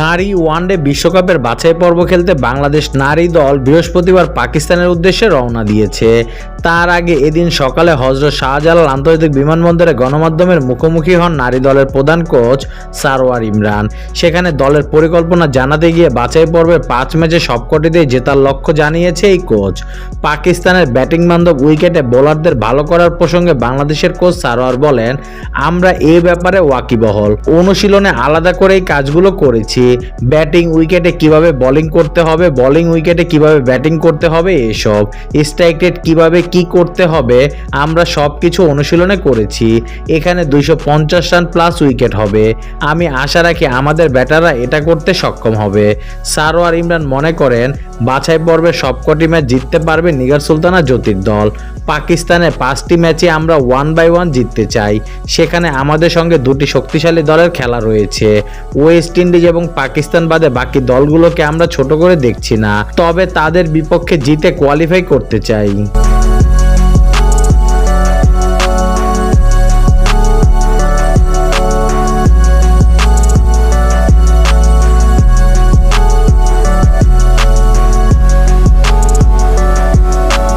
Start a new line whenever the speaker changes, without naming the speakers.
নারী ওয়ানডে বিশ্বকাপের বাছাই পর্ব খেলতে বাংলাদেশ নারী দল বৃহস্পতিবার পাকিস্তানের উদ্দেশ্যে রওনা দিয়েছে। তার আগে এদিন সকালে হজরত শাহজালাল আন্তর্জাতিক বিমানবন্দরে গণমাধ্যমের মুখোমুখি হন নারী দলের প্রধান কোচ সারোয়ার ইমরান। সেখানে দলের পরিকল্পনা জানাতে গিয়ে বাছাই পর্বের পাঁচ ম্যাচে সবকটিতেই জেতার লক্ষ্য জানিয়েছে এই কোচ। পাকিস্তানের ব্যাটিং বান্ধব উইকেটে বোলারদের ভালো করার প্রসঙ্গে বাংলাদেশের কোচ সারোয়ার বলেন, আমরা এ ব্যাপারে ওয়াকিবহল। অনুশীলনে আলাদা করেই কাজগুলো করেছি। ব্যাটিং উইকেটে কীভাবে বলিং করতে হবে বলিং উইকেটে কীভাবে ব্যাটিং করতে হবে, এসব স্ট্রাইক রেট কীভাবে কি করতে হবে, আমরা সব কিছু অনুশীলনে করেছি। এখানে দুইশো পঞ্চাশ রান প্লাস উইকেট হবে। আমি আশা রাখি আমাদের ব্যাটাররা এটা করতে সক্ষম হবে। সারোয়ার ইমরান মনে করেন বাছাই পর্বে সবকটি ম্যাচ জিততে পারবে নিগার সুলতানা জ্যোতির দল। পাকিস্তানের পাঁচটি ম্যাচে আমরা ওয়ান বাই ওয়ান জিততে চাই। সেখানে আমাদের সঙ্গে দুটি শক্তিশালী দলের খেলা রয়েছে। ওয়েস্ট ইন্ডিজ এবং পাকিস্তান বাদে বাকি দলগুলোকে আমরা ছোট করে দেখছি না। তবে তাদের বিপক্ষে জিতে কোয়ালিফাই করতে চাই।